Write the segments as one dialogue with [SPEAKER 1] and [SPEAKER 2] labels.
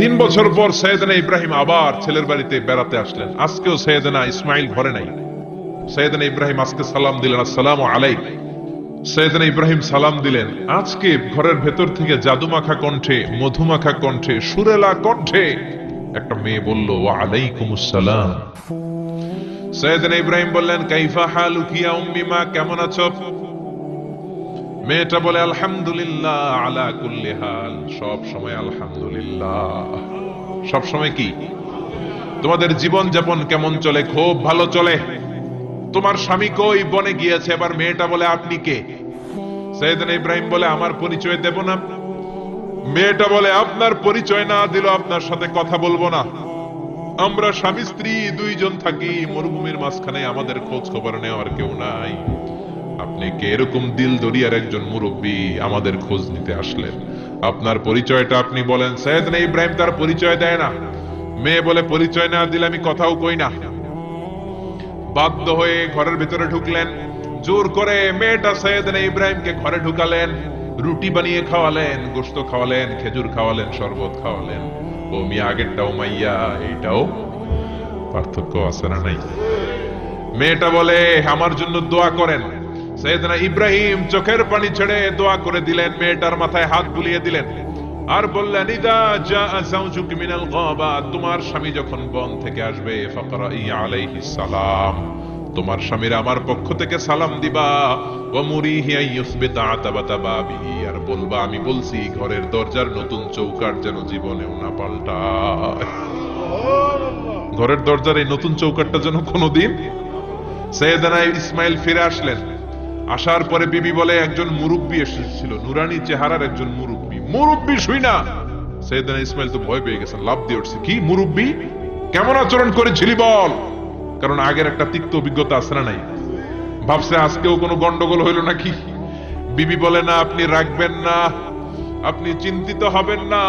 [SPEAKER 1] তিন বছর পর সৈয়দনা ইব্রাহিম আবার ছেলের বাড়িতে বেড়াতে আসলেন। আজকেও সৈয়দনা ইসমাইল ঘরে নাই। সৈয়দনা ইব্রাহিম আজকে সালাম দিলেন, আসসালাম আলাই সৈয়দনা ইব্রাহিম সালাম দিলেন, আজকে ঘরের ভেতর থেকে জাদুমাখা কণ্ঠে, মধুমাখা কণ্ঠে, সুরেলা কণ্ঠে একটা মেয়ে বলল, ওয়া আলাইকুম আসসালাম সৈয়দনা ইব্রাহিম বললেন, কাইফা হালুকিয়া উম্মিমা কেমন আছো? মেয়েটা বলে, আলহামদুলিল্লাহ আলা কুল্লি হাল। সব সময় আলহামদুলিল্লাহ। সব সময় কি? তোমাদের জীবন যাপন কেমন চলে? খুব ভালো চলে। তোমার স্বামী কই বনে গিয়েছে? এবার মেয়েটা বলে, আপনি কে? সৈয়দনা ইব্রাহিম বলে, আমার পরিচয় দেব না। মেয়েটা বলে, আপনার পরিচয় না দিল আপনার সাথে কথা বলব না। আমরা স্বামী স্ত্রী দুইজন থাকি। মরুভূমির মাঝখানে আমাদের খোঁজ খবর নেওয়ার কেউ নাই। আপনি কে এরকম দিল দরিয়ার একজন মুরব্বী আমাদের খোঁজ নিতে আসলেন। আপনার পরিচয়টা আপনি বলেন। সৈয়দ না ইব্রাহিম তার পরিচয় দেয় না। মেয়ে বলে পরিচয় না দিলে আমি কথাও কই না। বাধ্য হয়ে ঘরের ভিতরে ঢুকলেন। জোর করে মেয়েটা সৈয়দ না ইব্রাহিমকে ঘরে ঢুকালেন। রুটি বানিয়ে খাওয়ালেন গোস্ত খাওয়ালেন, খেজুর খাওয়ালেন, শরবত খাওয়ালেন। ও মিয়া, আগেরটাও মাইয়া, এইটাও পার্থক্য আছে না নাই? মেয়েটা বলে আমার জন্য দোয়া করেন। সৈয়দনা ইব্রাহিম চোখের পানি ছেড়ে দোয়া করে দিলেন, মেয়েটার মাথায় হাত বুলিয়ে দিলেন। আর বললেন, ইদা জা যাওজুক মিনাল গাবা তোমার স্বামী যখন বন থেকে আসবে, ফাকরাই আলাইহিস সালাম তোমার স্বামীর আমার পক্ষ থেকে সালাম দিবা ওয়া মুরিহি আইয়ুসবিতা আতাবাতা বাবিহি আর বলবা, আমি বলছি, ঘরের দরজার নতুন চৌকাট যেন জীবনেও না পাল্টায় ঘরের দরজার এই নতুন চৌকাটটা যেন কোনোদিন সৈয়দানা ইসমাইল ফিরে আসলেন। আসার পরে বিবি বলে, একজন মুরব্বী এসেছিল। নুরানি চেহারার একজন মুরব্বী। মুরব্বী শুই না। সৈয়দানা ইসমাইল তো ভয় পেয়ে গেছেন লাভ দিয়ে উঠছে। কি মুরব্বী? কেমন আচরণ করেছিলি বল? কারণ আগের একটা তিক্ত অভিজ্ঞতা আছে না নাই? ভাবছে আজকেও কোনো গন্ডগোল হইল নাকি? বিবি বলে, না, আপনি রাখবেন না। আপনি চিন্তিত হবেন না।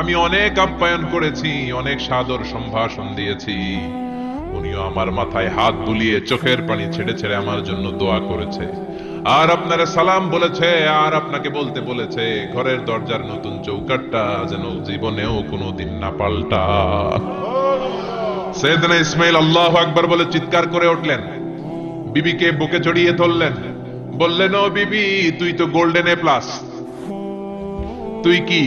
[SPEAKER 1] আমি অনেক আপ্যায়ন করেছি, অনেক সাদর সম্ভাষণ দিয়েছি। উনিও আমার মাথায় হাত বুলিয়ে চোখের পানি ছেড়ে ছেড়ে আমার জন্য দোয়া করেছে। আর আপনারা সালাম বলেছে, আর আপনাকে বলতে বলেছে, ঘরের দরজার নতুন চৌকাটটা যেন জীবনেও কোনোদিন না পাল্টা। সৈয়দনা ইসমাইল আল্লাহ আকবার বলে চিৎকার করে উঠলেন। বিবিকে বুকে জড়িয়ে ধরলেন। বললেন, ও বিবি, তুই তো গোল্ডেন এ প্লাস তুই কি?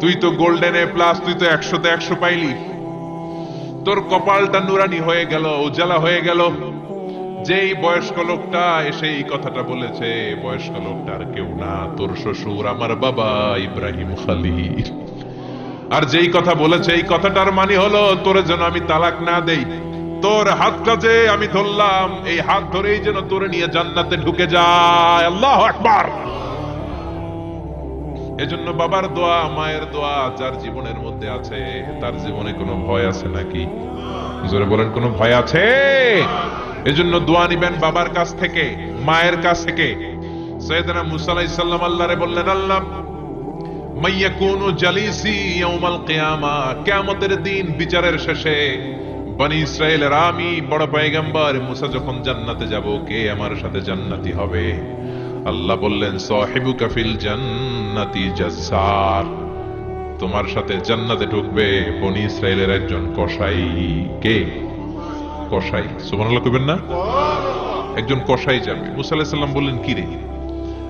[SPEAKER 1] তুই তো গোল্ডেন এ প্লাস তুই তো একশোতে একশো পাইলি। তোর কপালটা নুরানি হয়ে গেল উজালা হয়ে গেল। যেই বয়স্ক লোকটা এসে এই কথাটা বলেছে, বয়স্ক লোকটা আর কেউ না, তোর শ্বশুর আমার বাবা ইব্রাহিম খালিল। আর যেই কথা বলেছে, এই কথাটার মানে হলো, তোরে যেন আমি তালাক না দেই, তোর হাতটা যে আমি ধরলাম, এই হাত ধরেই যেন তোরে নিয়ে জান্নাতে ঢুকে যায়। আল্লাহ আকবার! এজন্য বাবার দোয়া, মায়ের দোয়া যার জীবনের মধ্যে আছে, তার জীবনে কোনো ভয় আছে নাকি? জোরে বলেন, কোনো ভয় আছে? এজন্য দোয়া নিবেন বাবার কাছ থেকে, মায়ের কাছ থেকে। সৈয়দনা মুসা আলাইহিস সালাম আল্লাহরে বললেন, আল্লাহ, মাইয়াকুনু জালিসি ইয়াউমাল কিয়ামা, কিয়ামতের দিন বিচারের শেষে বনি ইসরায়েলের আমি বড় পয়গম্বর মুসা যখন জান্নাতে যাব, কে আমার সাথে জান্নাতি হবে? আল্লাহ বললেন সাহিবু কাফিল জান্নাতি জাসার তোমার সাথে জান্নাতে ঢুকবে বনি ইসরায়েলের একজন কসাই। কে? কসাই। সুবহানাল্লাহ কইবেন না? একজন কসাই যাবে। মুসা আলাইহিস সালাম বললেন, কি রে?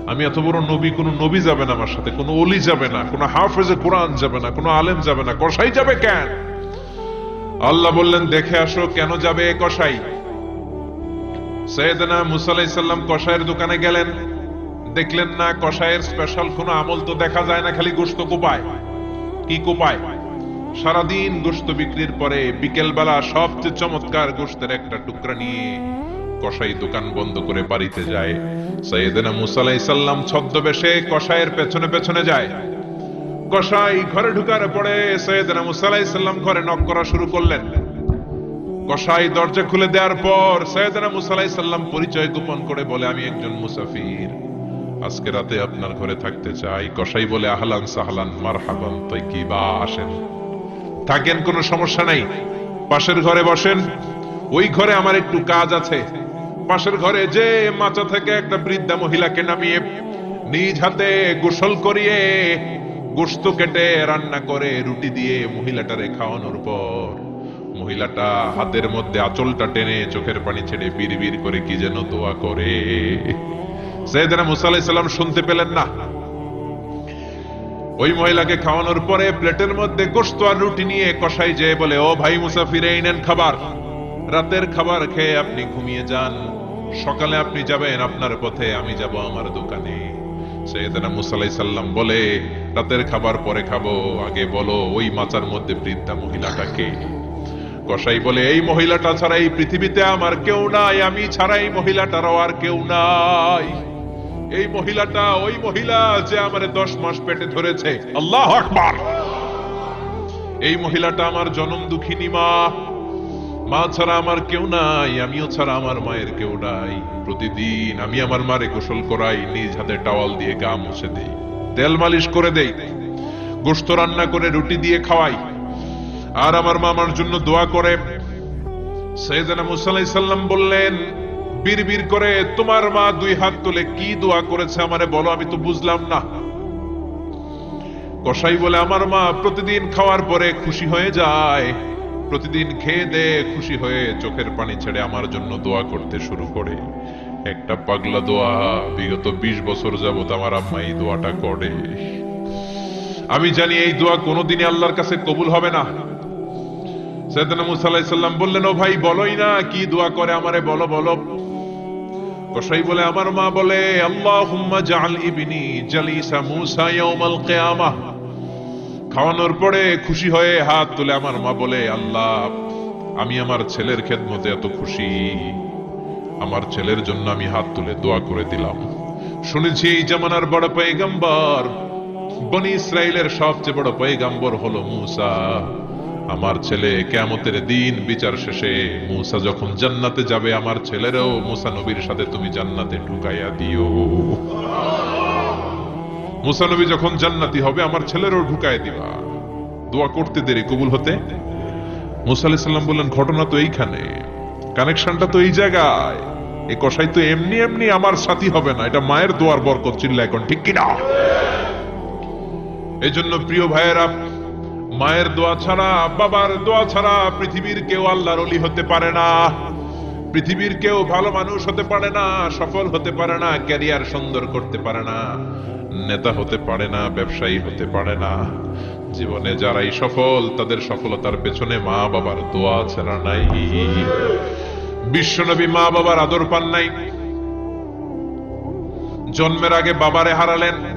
[SPEAKER 1] আমি এত বড় নবী, কোন নবী যাবে না আমার সাথে, কোন অলি যাবে না, কোন হাফেজে কোরআন যাবে না, কোন আলেম যাবে না, কসাই যাবে কেন? আল্লাহ বললেন, দেখে আসো কেন যাবে কসাই? সৈয়দনা মুসা আলাইহিস সালাম কসাইয়ের দোকানে গেলেন। দেখলেন না, কসাইয়ের স্পেশাল কোনো আমল তো দেখা যায় না, খালি গোস্ত কোপায়। কি কোপায়? সারাদিন গোস্ত বিক্রির পরে বিকেল বেলা সবচেয়ে চমৎকার গোস্তের একটা টুকরা নিয়ে কসাই দোকান বন্ধ করে বাড়িতে যায়। সৈয়দনা মুসা আলাইহিস সালাম ছদ্মবেশে কসাইয়ের পেছনে পেছনে যায়। কসাই ঘরে ঢুকার পরে সৈয়দনা মুসা আলাইহিস সালাম ঘরে নক করা শুরু করলেন। কসাই দরজা খুলে দেওয়ার পর সৈয়দনা মুসা আলাইহিস সালাম পরিচয় গোপন করে বলে, আমি একজন মুসাফির। আজকে রাতে আপনার ঘরে থাকতে চাই। কসাই বলে, আহলান সাহলান, মারহাবান তৈকিবা আসেন। থাকেন, কোনো সমস্যা নাই। পাশের ঘরে বসেন। ওই ঘরে আমার একটু কাজ আছে। পাশের ঘরে যে মাচা থেকে একটা বৃদ্ধা মহিলাকে নামিয়ে নিজ হাতে গোসল করিয়ে গোস্ত কেটে রান্না করে রুটি দিয়ে মহিলাটারে খাওয়ানোর পর মহিলাটা হাতের মধ্যে আঁচলটা টেনে চোখের পানি ছেড়ে বিড় করে কি যেন দোয়া করে। সৈয়দনা মুসা আলাইহিস শুনতে পেলেন না। ওই মহিলাকে খাওয়ানোর পরে প্লেটের মধ্যে গোস্ত আর রুটি নিয়ে কষাই যেয়ে বলে, ও ভাই মুসাফির এই নেন খাবার। রাতের খাবার খেয়ে আপনি ঘুমিয়ে যান। সকালে আপনি যাবেন, আপনার পথে আমি যাব আমার দোকানে। সৈয়দনা মুসা আলাইহিস সাল্লাম বলে, রাতের খাবার পরে খাব। আগে বলো, ওই মাচার মধ্যে বৃদ্ধা মহিলাটাকে কসাই বলে, এই মহিলাটা ছাড়া এই পৃথিবীতে আমার কেউ নাই। আমি ছাড়া এই মহিলাটারও আর কেউ নাই। এই মহিলাটা, ওই মহিলা যে আমার দশ মাস পেটে ধরেছে। আল্লাহ এই মহিলাটা আমার জনম দুঃখিনী মা। মা ছাড়া আমার কেউ নাই, আমিও ছাড়া আমার মায়ের কেউ নাই। প্রতিদিন আমি আমার মারে গোসল করাই, নিজ হাতে টাওয়াল দিয়ে গা মুছে দেই। তেল মালিশ করে দেই গোস্ত রান্না করে রুটি দিয়ে খাওয়াই। আর আমার মা আমার জন্য দোয়া করে। সৈয়দনা মুসা আলাইহিস সাল্লাম বললেন বীর বীর করে, তোমার মা দুই হাত তুলে কি দোয়া করেছে আমারে বলো, আমি তো বুঝলাম না। কসাই বলে, আমার মা প্রতিদিন খাওয়ার পরে খুশি হয়ে যায়। প্রতিদিন খেয়ে দে, খুশি হয়ে চোখের পানি ছেড়ে আমার জন্য দোয়া করতে শুরু করে। একটা পাগলা দোয়া, বিগত বিশ বছর যাবত আমার আম্মা এই দোয়াটা করে। আমি জানি এই দোয়া কোনোদিনই আল্লাহর কাছে কবুল হবে না। সৈয়দনা মুসা আলাইহিস বললেন, ও ভাই, বলোই না কি দোয়া করে আমারে, বলো বলো। কসাই বলে, আমার মা বলে, আল্লাহুম্মা জাআল ইবনি জালিসা মুসা ইয়াউমাল কিয়ামাহ খাওয়ানোর পরে খুশি হয়ে হাত তুলে আমার মা বলে, আল্লাহ, আমি আমার ছেলের খেদমতে এত খুশি। আমার ছেলের জন্য আমি হাত তুলে দোয়া করে দিলাম। শুনেছি এই জামানার বড় পয়গম্বর বনি ইসরায়েলের সবচেয়ে বড় পয়গম্বর হলো মুসা। আমার ছেলে কেমতের দিন বিচার শেষে মুসা যখন জান্নাতে যাবে, আমার ছেলেরও মুসা নবীর সাথে তুমি জান্নাতে ঢুকাইয়া দিও। মুসা নবী যখন জান্নাতি হবে, আমার ছেলেরও ঢুকায় দিবা। দোয়া করতে দেরি, কবুল হতে? মুসা আলাইহিস সাল্লাম বললেন, ঘটনা তো এইখানে। কানেকশনটা তো এই জায়গায়। এ কষাই তো এমনি এমনি আমার সাথী হবে না। এটা মায়ের দোয়ার বরকত চিল্লা এখন ঠিক কিনা? এই জন্য প্রিয় ভাইয়েরা মায়ের দোয়া ছাড়া, বাবার দোয়া ছাড়া পৃথিবীর কেউ আল্লাহর অলি হতে পারে না। পৃথিবীর কেউ ভালো মানুষ হতে পারে না, সফল হতে পারে না, ক্যারিয়ার সুন্দর করতে পারে না, নেতা হতে পারে না, ব্যবসায়ী হতে পারে না। জীবনে যারাই সফল, তাদের সফলতার পেছনে মা বাবার দোয়া ছাড়া নাই। বিশ্বনবী মা বাবার আদর পান নাই। জন্মের আগে বাবারে হারালেন।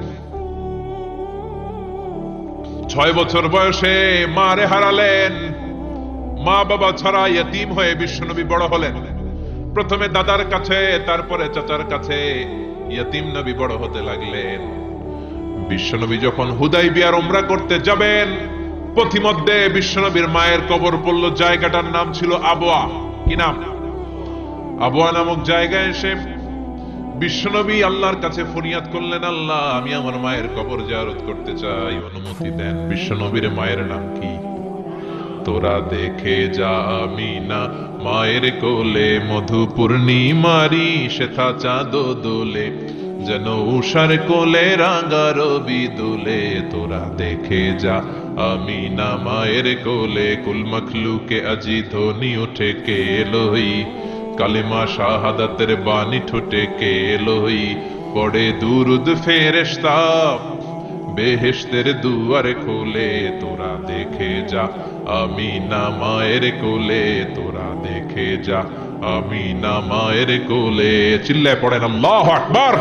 [SPEAKER 1] ছয় বছর বয়সে মারে হারালেন। মা বাবা ছাড়া ইয়তিম হয়ে বিশ্বনবী বড় হলেন। প্রথমে দাদার কাছে, তারপরে চাচার কাছে ইয়তিম নবী বড় হতে লাগলেন। বিশ্বনবী যখন হুদাই বিয়ার ওমরা করতে যাবেন, পথিমধ্যে বিশ্বনবীর মায়ের কবর পড়ল। জায়গাটার নাম ছিল আবোয়া কি নাম? আবোয়া নামক জায়গায় এসে বিশ্বনবী আল্লাহর কাছে ফরিয়াদ করলেন, আল্লাহ, আমি আমার মায়ের কবর জারত করতে চাই। অনুমতি দেন। বিশ্বনবীর মায়ের নাম কি? তোরা দেখে যা আমি না মায়ের কোলে মধু পূর্ণিমারি শেথা চাঁদ দোলে, যেন উষার কোলে রাঙা রবি দুলে। তোরা দেখে যা আমি না মায়ের কোলে, কুল মখলুকে আজি ধ্বনি উঠে কে লই? কালিমা শাহাদাতের বাণী ঠোঁটে কে লই পড়ে দুরুদ ফেরেশতা? বেহেশতের দুয়ারে খোলে, তোরা দেখে যা। আমি না মায়ের কোলে, তোরা দেখে যা। আমি না মায়ের কোলে, চিল্লায় পড়েন আল্লাহ আকবার।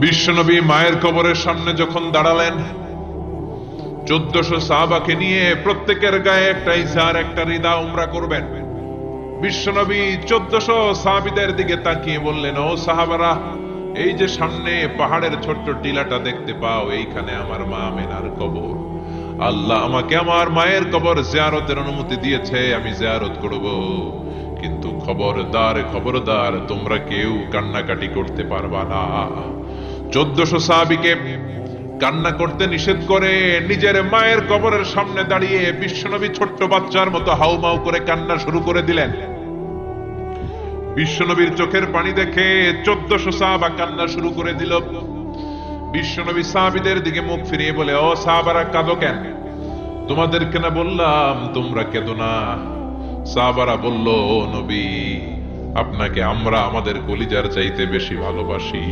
[SPEAKER 1] বিশ্বনবী মায়ের কবরের সামনে যখন দাঁড়ালেন চোদ্দশো সাহাবাকে নিয়ে প্রত্যেকের গায়ে একটা ইসার একটা রিদা উমরা করবেন। বিশ্বনবী চোদ্দশো সাহাবিদের দিকে তাকিয়ে বললেন, ও সাহাবারা, এই যে সামনে পাহাড়ের ছোট্ট টিলাটা দেখতে পাও, এইখানে আমার মা মেনার কবর। আল্লাহ আমাকে আমার মায়ের কবর জিয়ারতের অনুমতি দিয়েছে, আমি জিয়ারত করব। কিন্তু খবরদার খবরদার, তোমরা কেউ কান্নাকাটি করতে পারবা না। চোদ্দশো সাহাবিকে কান্না করতে নিষেধ করে, নিজের মায়ের কবরের সামনে দাঁড়িয়ে বিশ্বনবী ছোট্ট বাচ্চার মতো হাউমাউ করে কান্না শুরু করে দিলেন। বিশ্বনবীর চোখের পানি দেখে চোদ্দশো সাহাবা কান্না শুরু করে দিল। বিশ্বনবী সাহাবিদের দিকে মুখ ফিরিয়ে বলে, ও সাহাবারা কাঁদো কেন? তোমাদেরকে না বললাম, তোমরা কেঁদো না। সাহাবারা বলল, ও নবী, আপনাকে আমরা আমাদের কলিজার চাইতে বেশি ভালোবাসি।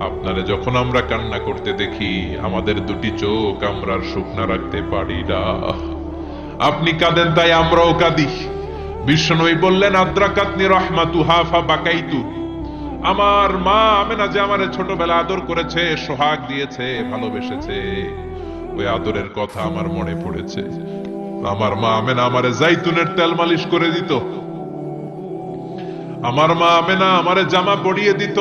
[SPEAKER 1] আপনারে যখন আমরা কান্না করতে দেখি, আমাদের দুটি চোখ আমরা শুকনা রাখতে পারি না। আপনি কাঁদেন তাই আমরাও কাঁদি। বিশ্বনবী বললেন, আদ্রাকাতনি রহমাতু হাফা বাকাইতু। আমার মা আমেনা যে আমার ছোটবেলা আদর করেছে, সোহাগ দিয়েছে, ভালোবেসেছে, ওই আদরের কথা আমার মনে পড়েছে। আমার মা আমেনা আমারে জাইতুনের তেল মালিশ করে দিত। আমার মা আমেনা আমারে জামা পরিয়ে দিত।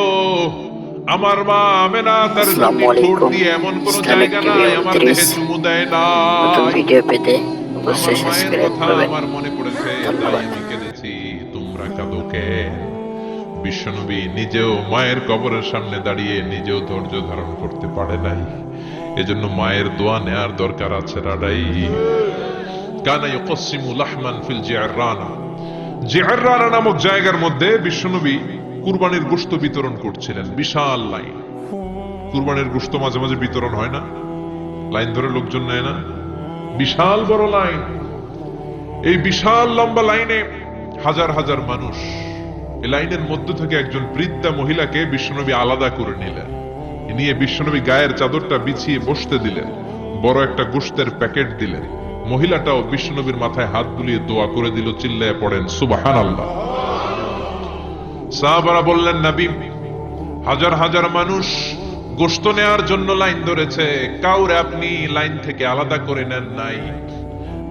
[SPEAKER 1] আমার মা আমেনা তার দুটি ঠোঁট দিয়ে এমন কোন জায়গা নাই আমার দেহে চুমু দেয় না।
[SPEAKER 2] নতুন ভিডিও পেতে অবশ্যই সাবস্ক্রাইব করবেন।
[SPEAKER 1] আমার মনে পড়েছে তাই আমি কেঁদেছি। তোমরা কাঁদো কেন? বিশ্বনবী নিজেও মায়ের কবরের সামনে দাঁড়িয়ে নিজেও ধৈর্য ধারণ করতে পারে নাই। এজন্য মায়ের দোয়া নেয়ার দরকার আছে রাডাই কানা ইউকসিমু লাহমান ফিল জিআররানা জিআররানা নামক জায়গার মধ্যে বিশ্বনবী কুরবানির গোশত বিতরণ করছিলেন। বিশাল লাইন। কুরবানির গোশত মাঝে মাঝে বিতরণ হয় না। লাইন ধরে লোকজন নেয় না। বিশাল বড় লাইন। এই বিশাল লম্বা লাইনে হাজার হাজার মানুষ। এই লাইনের মধ্য থেকে একজন বৃদ্ধা মহিলাকে বিশ্বনবী আলাদা করে নিলেন। নিয়ে বিশ্বনবী গায়ের চাদরটা বিছিয়ে বসতে দিলেন। বড় একটা গোস্তের প্যাকেট দিলেন। মহিলাটাও বিশ্বনবীর মাথায় হাত বুলিয়ে দোয়া করে দিল, চিল্লায় পড়েন সুবাহান আল্লাহ সাহাবারা বললেন, নবী, হাজার হাজার মানুষ গোস্ত নেওয়ার জন্য লাইন ধরেছে। কাউরে আপনি লাইন থেকে আলাদা করে নেন নাই।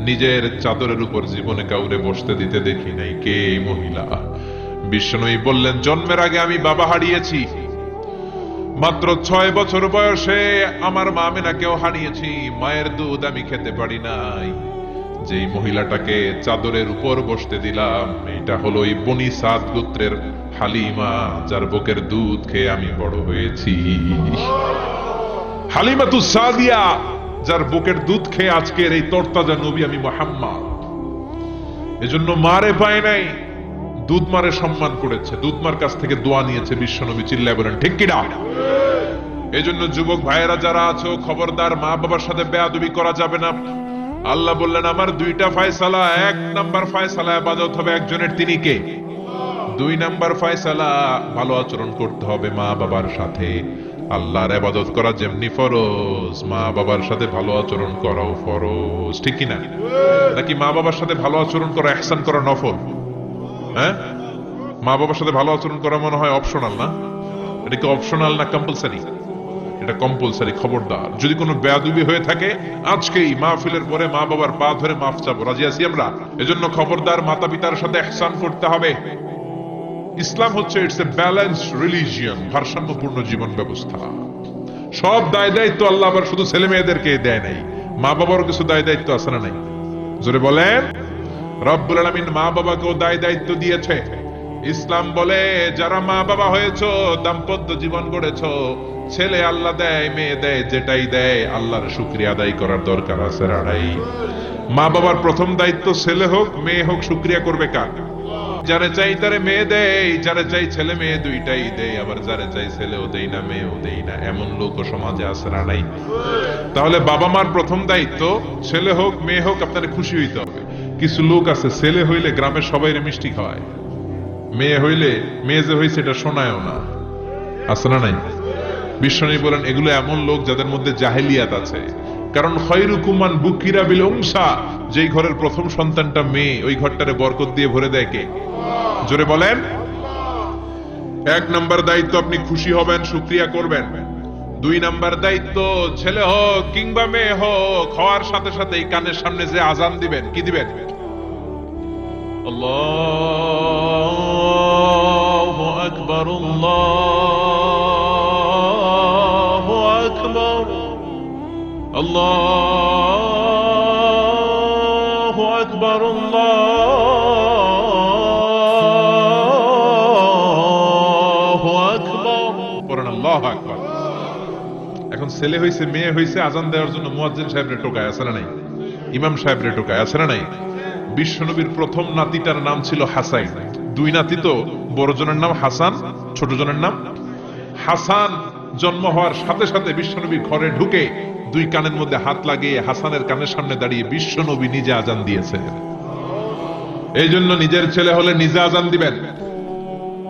[SPEAKER 1] নিজের চাদরের উপর জীবনে কাউরে বসতে দিতে দেখি নাই। কে মহিলা? বিষ্ণুই বললেন, জন্মের আগে আমি বাবা হারিয়েছি। মাত্র ছয় বছর বয়সে আমার মা আমেনাকেও হারিয়েছি। মায়ের দুধ আমি খেতে পারি নাই। যেই মহিলাটাকে চাদরের উপর বসতে দিলাম, এটা হলো এই বনি সাদ গোত্রের হালিমা, যার বুকের দুধ খেয়ে আমি বড় হয়েছি। হালিমা তু সাদিয়া, যার বুকের দুধ খেয়ে আজকের এই তরতাজা নবী আমি মোহাম্মদ। এজন্য মারে পায় নাই, দুধ মারে সম্মান করেছে, দুধ মার কাছ থেকে দোয়া নিয়েছে বিশ্বনবী, চিল্লায় বলেন, ঠিক কিনা এজন্য যুবক ভাইয়েরা যারা আছো, খবরদার মা বাবার সাথে বেয়াদবি করা যাবে না। আল্লাহ বললেন, আমার দুইটা ফয়সালা, এক নাম্বার ফয়সালা আবাদত হবে একজনের, তিনি কে? দুই নাম্বার ফয়সালা, ভালো আচরণ করতে হবে মা বাবার সাথে। আল্লাহর আবাদত করা যেমনি ফরজ, মা বাবার সাথে ভালো আচরণ করাও ফরজ, ঠিক কিনা নাকি মা বাবার সাথে ভালো আচরণ করা, এহসান করা নফল? হ্যাঁ? মা বাবার সাথে ভালো আচরণ করা মনে হয় অপশনাল না? এটা কি অপশনাল না কম্পালসারি এটা কম্পালসারি খবরদার। যদি কোনো বেয়াদুবি হয়ে থাকে আজকেই মাহফিলের পরে মা বাবার পা ধরে মাফ চাবো। রাজি আছি আমরা? এজন্য খবরদার মাতা পিতার সাথে এহসান করতে হবে। ইসলাম হচ্ছে ইটস এ ব্যালেন্স রিলিজিয়ন ভারসাম্যপূর্ণ জীবন ব্যবস্থা। সব দায় দায়িত্ব আল্লাহ আবার শুধু ছেলে মেয়েদেরকে দেয় নাই। মা বাবারও কিছু দায় দায়িত্ব আছে না নাই? জোরে বলেন। রব্বুল আলামিন মা বাবাকেও দায় দায়িত্ব দিয়েছে। ইসলাম বলে, যারা মা বাবা হয়েছ, দাম্পত্য জীবন গড়েছ ছেলে আল্লাহ দেয়, মেয়ে দেয়, যেটাই দেয়, আল্লাহর শুক্রিয়া আদায় করার দরকার আছে রাড়াই। মা বাবার প্রথম দায়িত্ব ছেলে হোক, মেয়ে হোক, শুক্রিয়া করবে কার? যারে চাই তারে মেয়ে দেয়, যারে চাই ছেলে মেয়ে দুইটাই দেয়, আবার যারে চাই ছেলেও দেই না, মেয়েও দেই না, এমন লোক সমাজে আছে না নাই তাহলে বাবা মার প্রথম দায়িত্ব, ছেলে হোক, মেয়ে হোক, আপনার খুশি হইতে হবে। কিছু লোক আছে, ছেলে হইলে গ্রামের সবাই মিষ্টি খাওয়ায় মেয়ে হইলে, মেয়ে যে হয়েছে এটা শোনায়ও না। আছে না নাই? বিশ্বনী বলেন, এগুলো এমন লোক যাদের মধ্যে জাহেলিয়াত আছে। কারণ খয়রুকুমান বুকিরা বিল উংসা যেই ঘরের প্রথম সন্তানটা মেয়ে, ওই ঘরটারে বরকত দিয়ে ভরে দেয় কে? জোরে বলেন। এক নাম্বার দায়িত্ব, আপনি খুশি হবেন শুক্রিয়া করবেন। দুই নাম্বার দায়িত্ব, ছেলে হোক কিংবা মেয়ে হোক, হওয়ার সাথে সাথে এই কানের সামনে যে আজান দিবেন, কি দিবেন? আল্লাহু আকবার, আল্লাহু আকবার আল্লাহু আকবার পড়েন, আল্লাহু আকবার। এখন ছেলে হইছে, মেয়ে হইছে, আজান দেওয়ার জন্য মুয়াজ্জিন সাহেবরে টোকায় আছে না নাই? ইমাম সাহেবরে টোকায় আছে না নাই? বিশ্বনবীর প্রথম নাতিটার নাম ছিল হাসাইন। দুই নাতি তো, বড় জনের নাম হাসান, ছোট জনের নাম হাসান। জন্ম হওয়ার সাথে সাথে বিশ্বনবী ঘরে ঢুকে দুই কানের মধ্যে হাত লাগিয়ে হাসানের কানের সামনে দাঁড়িয়ে বিশ্বনবী নিজে আজান দিয়েছে এই জন্য নিজের ছেলে হলে নিজে আজান দিবেন।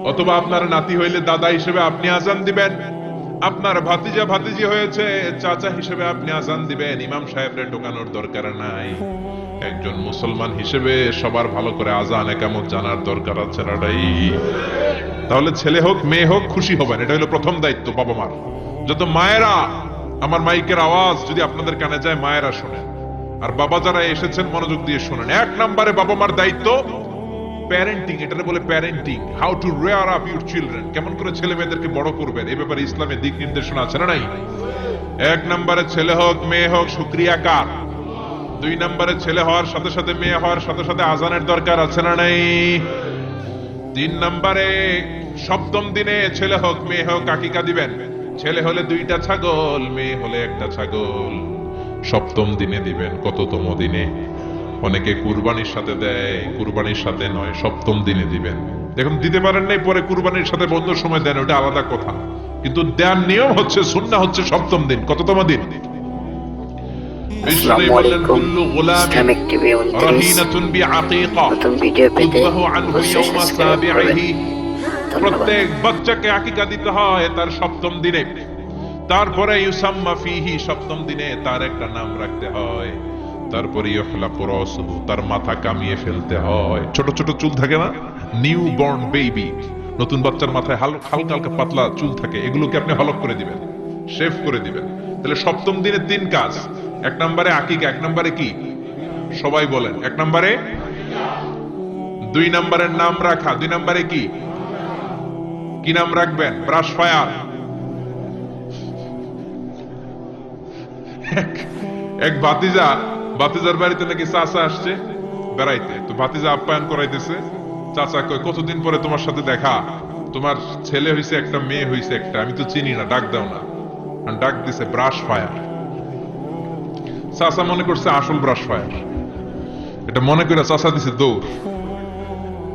[SPEAKER 1] অথবা আপনার নাতি হইলে দাদা হিসেবে আপনি আজান দিবেন। আপনার ভাতিজা ভাতিজি হয়েছে, চাচা হিসেবে আপনি আজান দিবেন। ইমাম সাহেবরে ঢোকানোর দরকার নাই। একজন মুসলমান হিসেবে সবার ভালো করে আজান একামত জানার দরকার আছে নাটাই তাহলে ছেলে হোক, মেয়ে হোক, খুশি হবেন। এটা হলো প্রথম দায়িত্ব বাবা মার। যত মায়েরা, আমার মাইকের আওয়াজ যদি আপনাদের কানে যায়, মায়েরা শোনেন। আর বাবা যারা এসেছেন, মনোযোগ দিয়ে শোনেন। এক নম্বরে বাবা মার দায়িত্ব প্যারেন্টিং এটাকে বলে parenting how to rear up your children কেমন করে ছেলে মেয়েদেরকে বড় করবেন? এই ব্যাপারে ইসলামের দিক নির্দেশনা আছে না নাই? এক নম্বরে ছেলে হোক, মেয়ে হোক, সুক্রিয়া কার? দুই নম্বরে ছেলে হওয়ার সাথে সাথে মেয়ে হওয়ার সাথে সাথে আজানের দরকার আছে না নাই? তিন নম্বরে, সপ্তম দিনে ছেলে হোক, মেয়ে হোক আকিকা দিবেন ছেলে হলে দুইটা ছাগল, মেয়ে হলে একটা ছাগল। সপ্তম দিনে দিবেন কততম দিনে? অনেকে কুরবানির সাথে দেয়, কুরবানির সাথে নয়, সপ্তম দিনে দিবেন। দেখুন, দিতে পারেন নাই, পরে কুরবানির সাথে বন্ধ সময় দেন, ওটা আলাদা কথা। কিন্তু দেওয়ার নিয়ম হচ্ছে সুন্না হচ্ছে সপ্তম দিন, কততম দিন?
[SPEAKER 2] আসসালামু
[SPEAKER 1] বললেন,
[SPEAKER 2] আলাইকুম।
[SPEAKER 1] কুল্লু গোলামিন
[SPEAKER 2] ইসলামিক টিভি উনত্রিশ নতুন ভিডিও পেতে অবশ্যই সাবস্ক্রাইব করবেন।
[SPEAKER 1] প্রত্যেক বাচ্চাকে আকিকা দিতে হয় তার সপ্তম দিনে। তারপরে ইউসাম্মা ফিহি সপ্তম দিনে তার একটা নাম রাখতে হয়। তারপরে তার মাথা কামিয়ে ফেলতে হয়। ছোট ছোট চুল থাকে না? New born baby. নতুন বাচ্চার মাথায় হাল- হালকা হালকা পাতলা চুল থাকে। এগুলোকে আপনি হলক করে দিবেন শেভ করে দিবেন। তাহলে সপ্তম দিনে তিন কাজ। এক নম্বরে আকিকা, এক নম্বরে কি? সবাই বলেন। এক নম্বরে? দুই নম্বরের নাম রাখা। দুই নম্বরে কি? কি নাম রাখবেন? Brush fire. এক ভাতিজা, ভাতিজার বাড়িতে নাকি চাচা আসছে? বেড়াইতে। তো ভাতিজা আপ্যায়ন করাইতেছে। চাচা কয়, কতদিন পরে তোমার সাথে দেখা? তোমার ছেলে হইছে একটা, মেয়ে হইছে একটা। আমি তো চিনি না, ডাক দাও না। ডাক দিছে ব্রাশ ফায়ার চাচা মনে করছে আসল ব্রাশ ফায়ার এটা মনে করে চাচা দিছে দৌড়।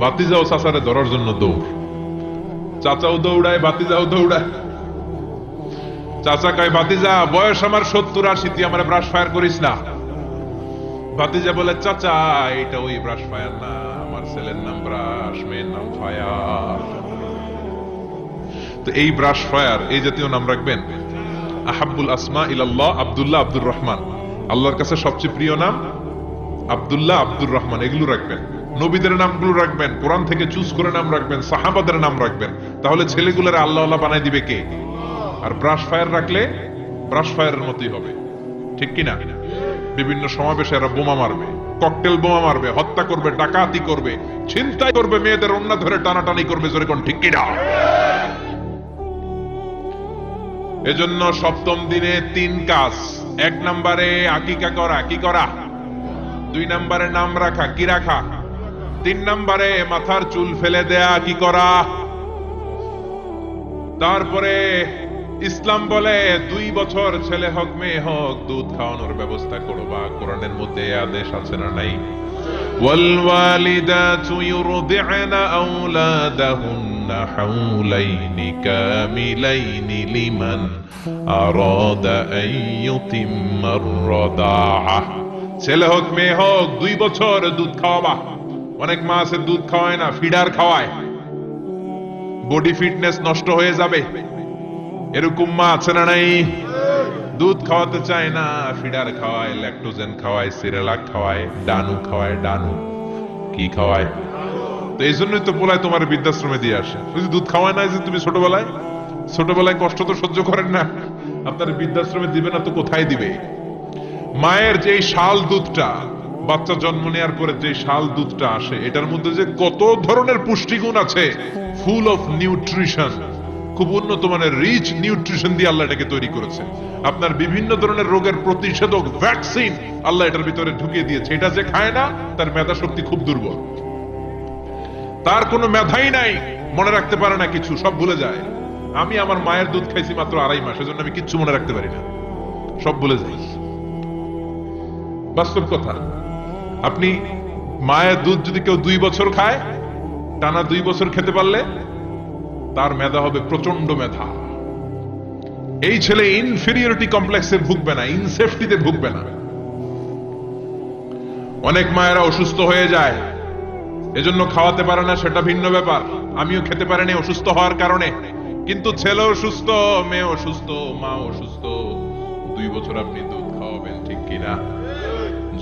[SPEAKER 1] ভাতিজাও চাচারে ধরার জন্য দৌড়। চাচাও দৌড়ায়, ভাতিজাও দৌড়ায়। চাচা কয়, ভাতিজা, বয়স আমার সত্তর আশি, তুই আমার ব্রাশ ফায়ার করিস না। ভাতিজা বলে, চাচা, এটা ওই ব্রাশ ফায়ার না, আমার ছেলের নাম ব্রাশ মেয়ের নাম ফায়ার তো এই ব্রাশ ফায়ার এই জাতীয় নাম রাখবেন? আহাবুল আসমা ইলাল্লাহ আব্দুল্লাহ আব্দুর রহমান। আল্লাহর কাছে সবচেয়ে প্রিয় নাম আব্দুল্লাহ আব্দুর রহমান, এগুলো রাখবেন। নবীদের নামগুলো রাখবেন, কোরআন থেকে চুজ করে নাম রাখবেন, সাহাবাদের নাম রাখবেন। তাহলে ছেলেগুলোর আল্লাহ আল্লাহ বানাই দিবে কে? আর ব্রাশ ফায়ার রাখলে ব্রাশ ফায়ারের মতোই হবে। ঠিক কিনা বিভিন্ন সমাবেশে এরা বোমা মারবে ককটেল বোমা মারবে, হত্যা করবে, ডাকাতি করবে, ছিনতাই করবে, মেয়েদের অন্য ধরে টানাটানি করবে, জোরে কোন ঠিক কিনা এজন্য সপ্তম দিনে তিন কাজ। এক নম্বরে আকিকা করা, কি করা? দুই নম্বরে নাম রাখা, কি রাখা? তিন নম্বরে মাথার চুল ফেলে দেয়া, কি করা? তারপরে ইসলাম বলে দুই বছর ছেলে হোক মেয়ে হোক দুধ খাওয়ানোর ব্যবস্থা করবা কোরআনের মধ্যে এ আদেশ আছে না নাই والوالدات يرضعن أولادهن حولين كاملين لمن أراد أن يتم الرضاعة ছেলে হোক মেয়ে হোক দুই বছর দুধ খাওয়াবা অনেক মা আছে দুধ খাওয়ায় না ফিডার খাওয়ায় বডি ফিটনেস নষ্ট হয়ে যাবে এরকম মা আছে না নাই। দুধ খাওয়াতে চায় না, ফিডার খাওয়ায় ল্যাকটোজেন খাওয়ায়, সিরেলাক খাওয়ায়, ডানু খাওয়ায়, ডানু। কি খাওয়ায়? তো এই জন্যই তো পোলায় তোমার বৃদ্ধাশ্রমে দিয়ে আসে। যদি দুধ খাওয়ায় না যে তুমি ছোটবেলায়? ছোটবেলায় কষ্ট তো সহ্য করেন না। আপনার বৃদ্ধাশ্রমে দিবে না তো কোথায় দিবে? মায়ের যে শাল দুধটা, বাচ্চা জন্ম নেওয়ার পরে যে শাল দুধটা আসে, এটার মধ্যে যে কত ধরনের পুষ্টিগুণ আছে। ফুল অফ নিউট্রিশন খুব উন্নত মানের রিচ নিউট্রিশন দিয়ে আল্লাহ এটাকে তৈরি করেছে। আপনার বিভিন্ন ধরনের রোগের প্রতিষেধক ভ্যাকসিন আল্লাহ এটার ভিতরে ঢুকিয়ে দিয়েছে। এটা যে খায় না, তার মেধা শক্তি খুব দুর্বল। তার কোনো মেধাই নাই, মনে রাখতে পারে না কিছু, সব ভুলে যায়। আমি আমার মায়ের দুধ খাইছি মাত্র আড়াই মাস, এজন্য আমি কিচ্ছু মনে রাখতে পারি না। সব ভুলে যাই বাস্তব কথা, আপনি মায়ের দুধ যদি কেউ দুই বছর খায়, টানা দুই বছর খেতে পারলে তার মেধা হবে প্রচণ্ড মেধা। এই ছেলে ইনফেরিয়রিটি কমপ্লেক্সে ভুগবে না ইনসেফটিতে ভুগবে না। অনেক মায়েরা অসুস্থ হয়ে যায়, এজন্য খাওয়াতে পারে না, সেটা ভিন্ন ব্যাপার। আমিও খেতে পারিনি অসুস্থ হওয়ার কারণে। কিন্তু ছেলে অসুস্থ, মেয়ে অসুস্থ, মা অসুস্থ, দুই বছর আপনি দুধ খাওয়াবেন, ঠিক কিনা?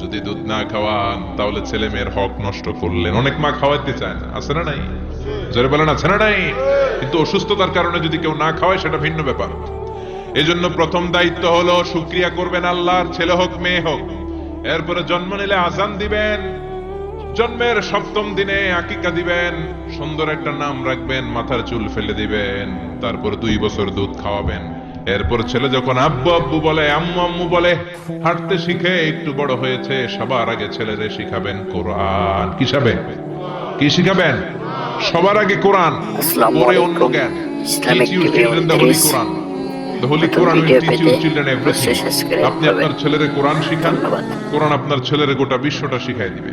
[SPEAKER 1] যদি দুধ না খাওয়ান, তাহলে ছেলে মেয়ের হক নষ্ট করলেন। অনেক মা খাওয়াতে চায় না, আছে না নাই? জোরে আছে না নাই? কিন্তু অসুস্থতার কারণে যদি কেউ না খাওয়ায়, সেটা ভিন্ন ব্যাপার। এজন্য প্রথম দায়িত্ব হলো, শুক্রিয়া করবেন আল্লাহর, ছেলে হোক, মেয়ে হোক। এরপরে জন্ম নিলে আজান দিবেন, জন্মের সপ্তম দিনে আকিকা দিবেন, সুন্দর একটা নাম রাখবেন, মাথার চুল ফেলে দিবেন, তারপর দুই বছর দুধ খাওয়াবেন। এরপর ছেলে যখন আব্বু আব্বু বলে, আম্মু আম্মু বলে, হাঁটতে শিখে একটু বড় হয়েছে, সবার আগে ছেলেরে শিখাবেন কোরআন। কি শিখাবেন? কি শিখাবেন? সবার আগে কোরআন পরে অন্য জ্ঞান। আপনি আপনার ছেলের কোরআন শিখান। কোরআন আপনার ছেলের গোটা বিশ্বটা শিখাই দিবে।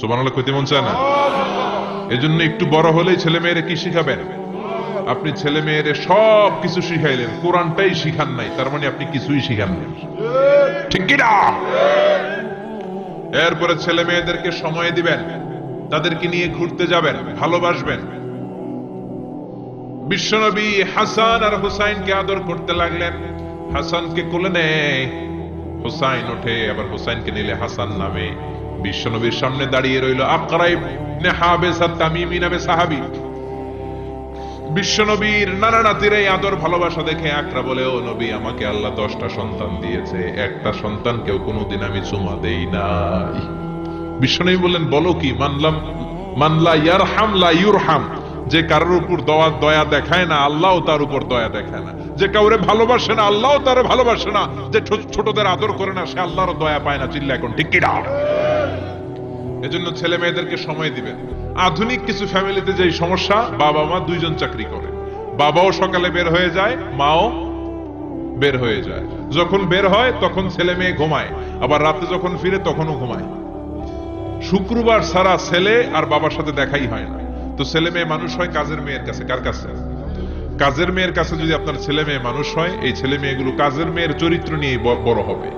[SPEAKER 1] সুবহানাল্লাহ কইতে মন চায় না? এজন্য একটু বড় হলেই ছেলে মেয়েরে কি শিখাবেন? আপনি ছেলে মেয়েরে সব কিছু শিখাইলেন। কোরআনটাই শিখান নাই তার মানে আপনি কিছুই শিখান নাই। ঠিক কি এরপরে ছেলে মেয়েদেরকে সময় দিবেন। তাদেরকে নিয়ে ঘুরতে যাবেন, ভালোবাসবেন। বিশ্বনবী হাসান আর হুসাইনকে আদর করতে লাগলেন। হাসানকে কোলে নেয়। হুসাইন ওঠে, আবার হুসাইনকে নিলে হাসান নামে। বিশ্বনবীর সামনে দাঁড়িয়ে রইল আকরাইব তামিমি নামে সাহাবী। বিশ্বনবীর নানা নাতির এই আদর ভালোবাসা দেখে আকরা বলে, ও নবী, আমাকে আল্লাহ দশটা সন্তান দিয়েছে। একটা সন্তান কেউ কোনোদিন আমি চুমা দেই নাই। বিশ্বনবী বললেন, বলো কি, মানলাম, মানলা ইয়ারহাম, লা ইউরহাম। যে কারোর উপর দয়া দয়া দেখায় না আল্লাহ তার উপর দয়া দেখায় না। যে কাউরে ভালোবাসে না আল্লাহ তার ভালোবাসে না। যে ছোটদের আদর করে না, সে আল্লাহর দয়া পায় না। চিল্লা এখন ঠিক কিনা এজন্য ছেলে মেয়েদেরকে সময় দিবেন। আধুনিক কিছু ফ্যামিলিতে যে সমস্যা, বাবা মা দুইজন চাকরি করে। বাবাও সকালে বের হয়ে যায়, মাও বের হয়ে যায়। যখন বের হয়, তখন ছেলে মেয়ে ঘুমায়। আবার রাতে যখন ফিরে, তখনও ঘুমায়। শুক্রবার সারা ছেলে আর বাবার সাথে দেখাই হয় না। তো ছেলে মেয়ে মানুষ হয়, কাজের মেয়ের কাছে, কার কাছে? কাজের মেয়ের কাছে যদি আপনার ছেলে মেয়ে মানুষ হয়, এই ছেলে মেয়েগুলো কাজের মেয়ের চরিত্র নিয়েই বড় হবে।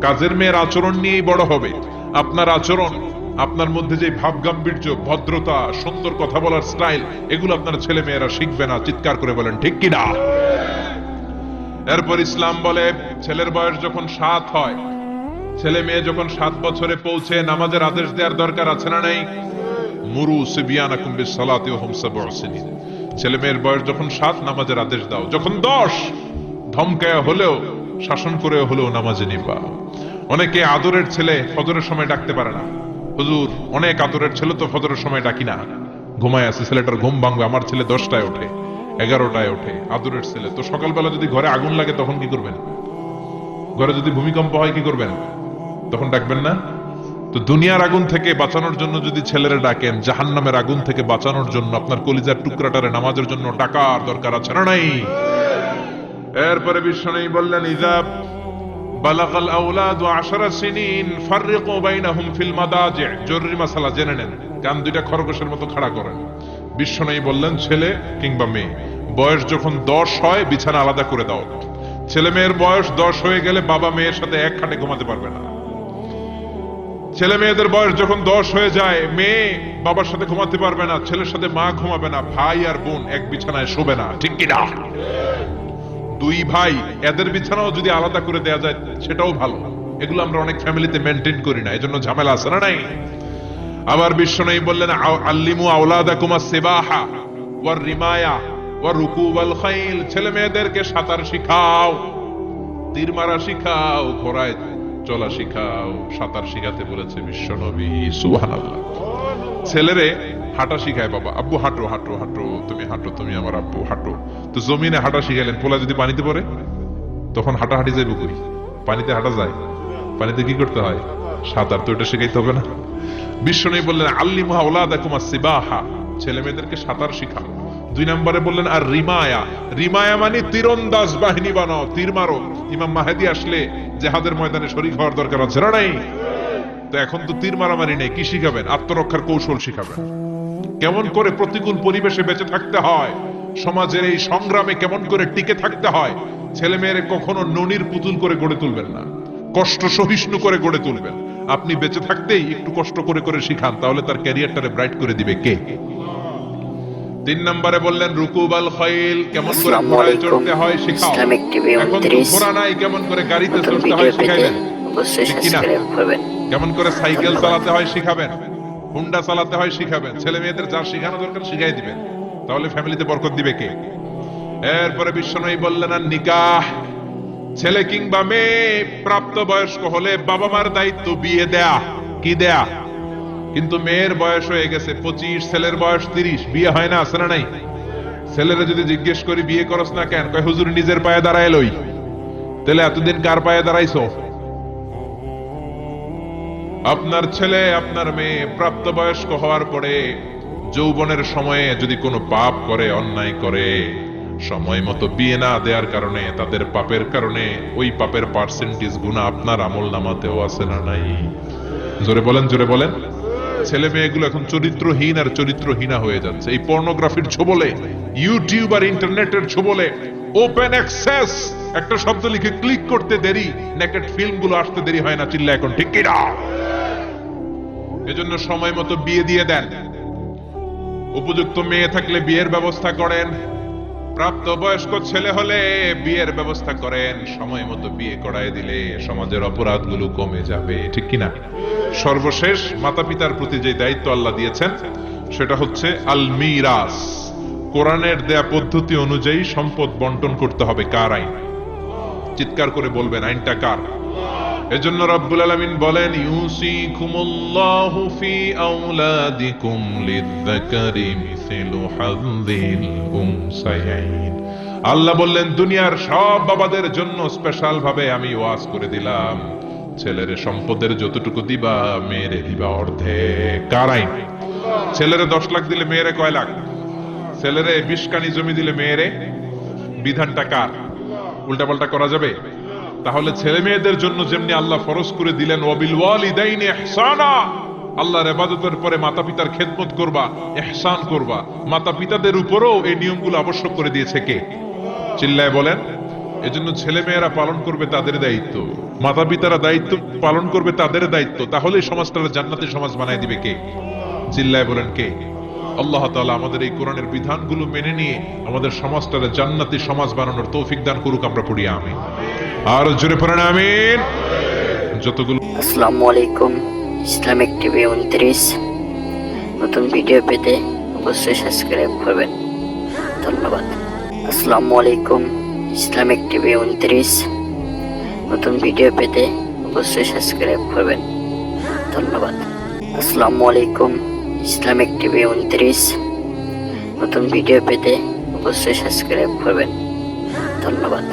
[SPEAKER 1] কাজের মেয়ের আচরণ নিয়েই বড় হবে। আপনার আচরণ, আপনার মধ্যে যে ভাব গাম্ভীর্য ভদ্রতা, সুন্দর কথা বলার স্টাইল, এগুলো আপনার ছেলে মেয়েরা শিখবে না, চিৎকার করে বলেন, ঠিক কিনা? এরপর ইসলাম বলে, ছেলের বয়স যখন সাত হয় ছেলে মেয়ে যখন সাত বছরে পৌঁছে নামাজের আদেশ দেওয়ার দরকার আছে না নাই? মুরু সিবিয়ানাকুম বিসসালাতি ওয়া হুম সাবউ ছেলে মেয়ের বয়স যখন সাত, নামাজের আদেশ দাও। যখন দশ, ধমকায়া হলেও, শাসন করে হলেও নামাজে নিবা। অনেকে আদরের ছেলে ফজরের সময় ডাকতে পারে না। হুজুর, অনেক আদরের ছেলে তো ফজরের সময় ডাকি না। ঘুমায় আছে ছেলেটার ঘুম ভাঙবে। আমার ছেলে দশটায় ওঠে, এগারোটায় ওঠে, আদরের ছেলে। তো সকালবেলা যদি ঘরে আগুন লাগে তখন কি করবেন? ঘরে যদি ভূমিকম্প হয় কি করবেন? তখন ডাকবেন না? তো দুনিয়ার আগুন থেকে বাঁচানোর জন্য যদি ছেলেরা ডাকেন, জাহান্নামের আগুন থেকে বাঁচানোর জন্য আপনার কলিজার টুকরাটারে নামাজের জন্য ডাকার দরকার আছে না নাই? এরপরে বিশ্ব নেই বললেন, ইজাব আশারা সিনিন ফিল মাদাজি। জরুরি মাসালা, জেনে নেন। কান দুইটা খরগোশের মতো খাড়া করেন। বিশ্ব বললেন, ছেলে কিংবা মেয়ে, বয়স যখন দশ হয়, বিছানা আলাদা করে দাও। ছেলে মেয়ের বয়স দশ হয়ে গেলে বাবা মেয়ের সাথে এক খাটে ঘুমাতে পারবে না। ছেলে মেয়েদের বয়স যখন দশ হয়ে যায়, মেয়ে বাবার সাথে ঘুমাতে পারবে না, ছেলের সাথে মা ঘুমাবে না, ভাই আর বোন এক বিছানায় শোবে না, ঠিক কিনা? দুই ভাই, এদের বিছানাও যদি আলাদা করে দেয়া যায়, সেটাও ভালো। এগুলো আমরা অনেক ফ্যামিলিতে মেনটেন করি না, এজন্য ঝামেলা আছে না নাই? আবার বিশ্ব নেই বললেন আল্লিমু আওলাদাকুমা সেবাহা ওয়ার রিমায়া ওয়ার রুকু ওয়াল খাইল। ছেলে মেয়েদেরকে সাঁতার শিখাও, তীর মারা শিখাও, ঘোড়ায় চলা শিখাও সাঁতার শিখাতে বলেছে বিশ্ব নবী, সুবহানাল্লাহ। ছেলেরে হাঁটা শিখায়, বাবা, আব্বু, হাঁটো হাঁটো হাঁটো, তুমি হাঁটো, তুমি আমার আব্বু, হাঁটো। তো জমিনে হাঁটা শিখাইলেন, পোলা যদি পানিতে পড়ে, তখন হাঁটাহাঁটি যাইব কই? পানিতে হাঁটা যায়? পানিতে কি করতে হয়? সাঁতার তো এটা শিখাইতে হবে না। বিশ্ব নেই বললেন, আল্লিমুহা ওলাদাকুমা সিবাহা ছেলে মেয়েদেরকে সাঁতার শিখাও। দুই নম্বরে বললেন, আর রিমায়া। রিমায়া মানে তীরন্দাজ বাহিনী বানাও, তীর মারো। ইমাম মাহেদি আসলে জেহাদের ময়দানে শরীর হওয়ার দরকার আছে না নাই? তো এখন তো তীর মারামারি নেই, কি শিখাবেন? আত্মরক্ষার কৌশল শিখাবেন। কেমন করে প্রতিকূল পরিবেশে বেঁচে থাকতে হয়, সমাজের এই সংগ্রামে কেমন করে টিকে থাকতে হয় ছেলে মেয়েরে কখনো ননির পুতুল করে গড়ে তুলবেন না, কষ্ট সহিষ্ণু করে গড়ে তুলবেন। আপনি বেঁচে থাকতেই একটু কষ্ট করে করে শিখান, তাহলে তার ক্যারিয়ারটারে ব্রাইট করে দিবে কে? তিন নম্বরে বললেন রুকুবাল খৈল কেমন করে ঘোড়ায় চড়তে হয় শিখাও। এখন তো ঘোড়া নাই কেমন করে গাড়িতে চড়তে হয় শিখাইবেন? কেমন করে সাইকেল চালাতে হয় শিখাবেন? হুন্ডা চালাতে হয় শিখাবেন। ছেলে মেয়েদের যা শেখানো দরকার শিখাই দিবেন। তাহলে ফ্যামিলিতে বরকত দিবে কে? এরপরে বিশ্বনয়ী বললেন আর নিকাহ ছেলে কিংবা মেয়ে প্রাপ্ত বয়স্ক হলে বাবা মার দায়িত্ব বিয়ে দেয়া। কি দেয়া? কিন্তু মেয়ের বয়স হয়ে গেছে পঁচিশ, ছেলের বয়স তিরিশ। বিয়ে হয় না, আছে না নাই? ছেলেরা যদি জিজ্ঞেস করি, বিয়ে করস না কেন? কয়, হুজুর নিজের পায়ে দাঁড়ায় লই। তাহলে এতদিন কার পায়ে দাঁড়াইছো? আপনার ছেলে, আপনার মেয়ে প্রাপ্তবয়স্ক হওয়ার পরে যৌবনের সময়ে যদি কোনো পাপ করে, অন্যায় করে, সময় মতো বিয়ে না দেওয়ার কারণে, তাদের পাপের কারণে, ওই পাপের পার্সেন্টেজ গুণা আপনার আমল নামাতেও আছে না নাই? জোরে বলেন জোরে বলেন। ছেলে মেয়েগুলো এখন চরিত্রহীন আর চরিত্রহীনা হয়ে যাচ্ছে। এই পর্নোগ্রাফির ছোবলে ইউটিউব আর ইন্টারনেটের ছোবলে ওপেন অ্যাক্সেস একটা শব্দ লিখে ক্লিক করতে দেরি নেকেট ফিল্মগুলো আসতে দেরি হয় না চিল্লা এখন, ঠিক কিনা? এজন্য সময় মতো বিয়ে দিয়ে দেন। উপযুক্ত মেয়ে থাকলে বিয়ের ব্যবস্থা করেন। প্রাপ্ত বয়স্ক ছেলে হলে বিয়ের ব্যবস্থা করেন, সময় মতো বিয়ে করায় দিলে সমাজের অপরাধগুলো কমে যাবে, ঠিক কিনা? সর্বশেষ মাতা পিতার প্রতি যে দায়িত্ব আল্লাহ দিয়েছেন, সেটা হচ্ছে আল মিরাস কোরআনের দেয়া পদ্ধতি অনুযায়ী সম্পদ বন্টন করতে হবে, কার আইন? চিৎকার করে বলবেন, আইনটা কার? এজন্য রব্বুল আলামিন বলেন, ইউসিকুমুল্লাহু ফি আওলাদিকুম উনসায়াইন আল্লাহ বললেন, দুনিয়ার সব বাবাদের জন্য স্পেশাল ভাবে আমি ওয়াজ করে দিলাম। ছেলের সম্পদের যতটুকু দিবা, মেয়েরে দিবা অর্ধেক। কারাই ছেলেরে দশ লাখ দিলে মেয়েরে কয় লাখ? ছেলেরে বিশ কানি জমি দিলে মেয়েরে? বিধানটা কার? উল্টাপাল্টা করা যাবে? তাহলে ছেলে মেয়েদের জন্য যেমনি আল্লাহ ফরজ করে দিলেন ওয়াবিল ওয়ালিদাইনি ইহসানা। আল্লাহর ইবাদতের পরে মাতা পিতার খেদমত করবা, ইহসান করবা। মাতা পিতাদের উপরও এই নিয়মগুলো আবশ্যক করে দিয়েছে কে? চিল্লায় বলেন, এজন্য ছেলে মেয়েরা পালন করবে তাদের দায়িত্ব। মাতা পিতারা দায়িত্ব পালন করবে তাদের দায়িত্ব। তাহলে সমাজটার জান্নাতি সমাজ বানায় দিবে কে? চিল্লায় বলেন কে? আল্লাহ তাআলা আমাদের এই কোরআনের বিধানগুলো মেনে নিয়ে আমাদের সমাজটা জান্নাতি সমাজ বানানোর তৌফিক দান করুক আমরা পড়ি আমি আর জোরে পড়েন, আমিন। যতগুলো
[SPEAKER 2] আসসালামু আলাইকুম। ইসলামিক টিভি উনত্রিশ। নতুন ভিডিও পেতে অবশ্যই সাবস্ক্রাইব করবেন। ধন্যবাদ। আসসালামু আলাইকুম। ইসলামিক টিভি উনত্রিশ। নতুন ভিডিও পেতে অবশ্যই সাবস্ক্রাইব করবেন। ধন্যবাদ। আসসালামু আলাইকুম। ইসলামিক টিভি উনত্রিশ। নতুন ভিডিও পেতে অবশ্যই সাবস্ক্রাইব করবেন। ধন্যবাদ।